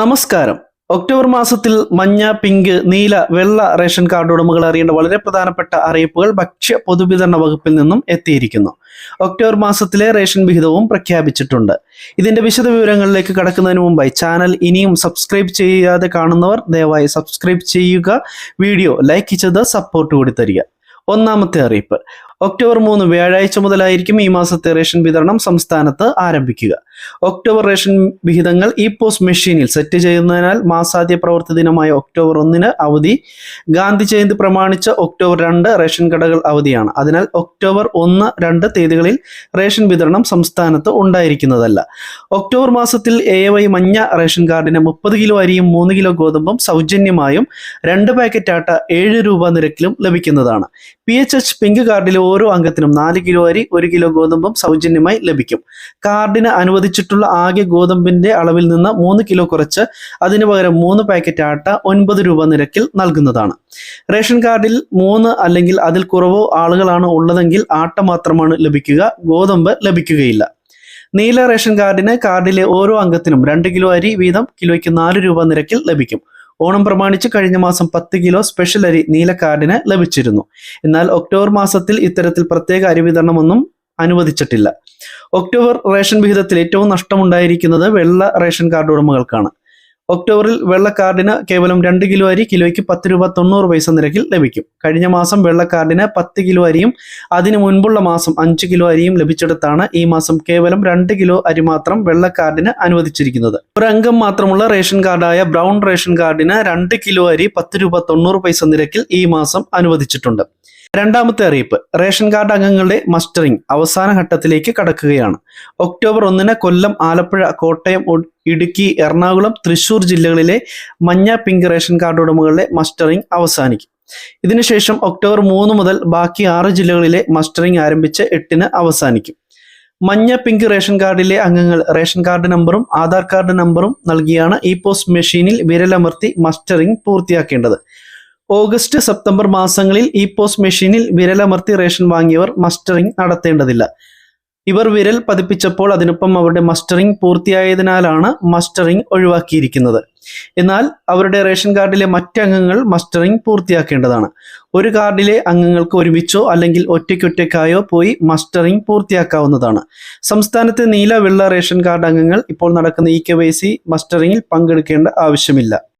നമസ്കാരം. ഒക്ടോബർ മാസത്തിൽ മഞ്ഞ പിങ്ക് നീല വെള്ള റേഷൻ കാർഡ് ഉടമകൾ അറിയേണ്ട വളരെ പ്രധാനപ്പെട്ട അറിയിപ്പുകൾ ഭക്ഷ്യ പൊതുവിതരണ വകുപ്പിൽ നിന്നും എത്തിയിരിക്കുന്നു. ഒക്ടോബർ മാസത്തിലെ റേഷൻ വിഹിതവും പ്രഖ്യാപിച്ചിട്ടുണ്ട്. ഇതിന്റെ വിശദ വിവരങ്ങളിലേക്ക് കടക്കുന്നതിന് മുമ്പായി ചാനൽ ഇനിയും സബ്സ്ക്രൈബ് ചെയ്യാതെ കാണുന്നവർ ദയവായി സബ്സ്ക്രൈബ് ചെയ്യുക വീഡിയോ ലൈക്ക് ചെയ്ത് സപ്പോർട്ട് കൂടി തരിക. ഒന്നാമത്തെ അറിയിപ്പ്. ഒക്ടോബർ മൂന്ന് വ്യാഴാഴ്ച മുതലായിരിക്കും ഈ മാസത്തെ റേഷൻ വിതരണം സംസ്ഥാനത്ത് ആരംഭിക്കുക. ഒക്ടോബർ റേഷൻ വിഹിതങ്ങൾ ഇ പോസ്റ്റ് മെഷീനിൽ സെറ്റ് ചെയ്യുന്നതിനാൽ മാസാദ്യ പ്രവൃത്തി ദിനമായ ഒക്ടോബർ ഒന്നിന് അവധി. ഗാന്ധി ജയന്തി പ്രമാണിച്ച് ഒക്ടോബർ രണ്ട് റേഷൻ കടകൾ അവധിയാണ്. അതിനാൽ ഒക്ടോബർ ഒന്ന് രണ്ട് തീയതികളിൽ റേഷൻ വിതരണം സംസ്ഥാനത്ത് ഉണ്ടായിരിക്കുന്നതല്ല. ഒക്ടോബർ മാസത്തിൽ എ വൈ മഞ്ഞ റേഷൻ കാർഡിന് മുപ്പത് കിലോ അരിയും മൂന്ന് കിലോ ഗോതമ്പും സൗജന്യമായും രണ്ട് പാക്കറ്റ് ആട്ട ഏഴ് രൂപ നിരക്കിലും ലഭിക്കുന്നതാണ്. പി എച്ച് എച്ച് പിങ്ക് കാർഡിലെ ഓരോ അംഗത്തിനും നാല് കിലോ അരി ഒരു കിലോ ഗോതമ്പും സൗജന്യമായി ലഭിക്കും. കാർഡിന് അനുവദിച്ചിട്ടുള്ള ആകെ ഗോതമ്പിന്റെ അളവിൽ നിന്ന് മൂന്ന് കിലോ കുറച്ച് അതിനു പകരം മൂന്ന് പാക്കറ്റ് ആട്ട ഒൻപത് രൂപ നിരക്കിൽ നൽകുന്നതാണ്. റേഷൻ കാർഡിൽ മൂന്ന് അല്ലെങ്കിൽ അതിൽ കുറവോ ആളുകളാണ് ഉള്ളതെങ്കിൽ ആട്ട മാത്രമാണ് ലഭിക്കുക ഗോതമ്പ് ലഭിക്കുകയില്ല. നീല റേഷൻ കാർഡിന് കാർഡിലെ ഓരോ അംഗത്തിനും രണ്ട് കിലോ അരി വീതം കിലോയ്ക്ക് നാല് രൂപ നിരക്കിൽ ലഭിക്കും. ഓണം പ്രമാണിച്ച് കഴിഞ്ഞ മാസം പത്ത് കിലോ സ്പെഷ്യൽ അരി നീല കാർഡിന് ലഭിച്ചിരുന്നു. എന്നാൽ ഒക്ടോബർ മാസത്തിൽ ഇത്തരത്തിൽ പ്രത്യേക അരി വിതരണമൊന്നും അനുവദിച്ചിട്ടില്ല. ഒക്ടോബർ റേഷൻ വിഹിതത്തിൽ ഏറ്റവും നഷ്ടമുണ്ടായിരിക്കുന്നത് വെള്ള റേഷൻ കാർഡ് ഉടമകൾക്കാണ്. ഒക്ടോബറിൽ വെള്ളക്കാർഡിന് കേവലം രണ്ട് കിലോ അരി കിലോയ്ക്ക് പത്ത് രൂപ തൊണ്ണൂറ് പൈസ നിരക്കിൽ ലഭിക്കും. കഴിഞ്ഞ മാസം വെള്ളക്കാർഡിന് പത്ത് കിലോ അരിയും അതിനു മുൻപുള്ള മാസം അഞ്ച് കിലോ അരിയും ലഭിച്ചിടത്താണ് ഈ മാസം കേവലം രണ്ട് കിലോ അരി മാത്രം വെള്ളക്കാർഡിന് അനുവദിച്ചിരിക്കുന്നത്. ഒരു മാത്രമുള്ള റേഷൻ കാർഡായ ബ്രൗൺ റേഷൻ കാർഡിന് രണ്ട് കിലോ അരി പത്ത് രൂപ തൊണ്ണൂറ് പൈസ നിരക്കിൽ ഈ മാസം അനുവദിച്ചിട്ടുണ്ട്. രണ്ടാമത്തെ അറിയിപ്പ്. റേഷൻ കാർഡ് അംഗങ്ങളുടെ മസ്റ്ററിംഗ് അവസാന ഘട്ടത്തിലേക്ക് കടക്കുകയാണ്. ഒക്ടോബർ ഒന്നിന് കൊല്ലം ആലപ്പുഴ കോട്ടയം ഇടുക്കി എറണാകുളം തൃശൂർ ജില്ലകളിലെ മഞ്ഞ പിങ്ക് റേഷൻ കാർഡ് ഉടമകളുടെ മസ്റ്ററിംഗ് അവസാനിക്കും. ഇതിനുശേഷം ഒക്ടോബർ മൂന്ന് മുതൽ ബാക്കി ആറ് ജില്ലകളിലെ മസ്റ്ററിംഗ് ആരംഭിച്ച് എട്ടിന് അവസാനിക്കും. മഞ്ഞ പിങ്ക് റേഷൻ കാർഡിലെ അംഗങ്ങൾ റേഷൻ കാർഡ് നമ്പറും ആധാർ കാർഡ് നമ്പറും നൽകിയാണ് ഇ പോസ്റ്റ് മെഷീനിൽ വിരലമർത്തി മസ്റ്ററിംഗ് പൂർത്തിയാക്കേണ്ടത്. ഓഗസ്റ്റ് സെപ്റ്റംബർ മാസങ്ങളിൽ ഈ പോസ്റ്റ് മെഷീനിൽ വിരലമർത്തി റേഷൻ വാങ്ങിയവർ മസ്റ്ററിംഗ് നടത്തേണ്ടതില്ല. ഇവർ വിരൽ പതിപ്പിച്ചപ്പോൾ അതിനൊപ്പം അവരുടെ മസ്റ്ററിംഗ് പൂർത്തിയായതിനാലാണ് മസ്റ്ററിംഗ് ഒഴിവാക്കിയിരിക്കുന്നത്. എന്നാൽ അവരുടെ റേഷൻ കാർഡിലെ മറ്റ് അംഗങ്ങൾ മസ്റ്ററിംഗ് പൂർത്തിയാക്കേണ്ടതാണ്. ഒരു കാർഡിലെ അംഗങ്ങൾക്ക് ഒരുമിച്ചോ അല്ലെങ്കിൽ ഒറ്റയ്ക്കൊറ്റയ്ക്കായോ പോയി മസ്റ്ററിംഗ് പൂർത്തിയാക്കാവുന്നതാണ്. സംസ്ഥാനത്തെ നീല വെള്ള റേഷൻ കാർഡ് അംഗങ്ങൾ ഇപ്പോൾ നടക്കുന്ന ഇ കെ വൈ സി മസ്റ്ററിംഗിൽ പങ്കെടുക്കേണ്ട ആവശ്യമില്ല.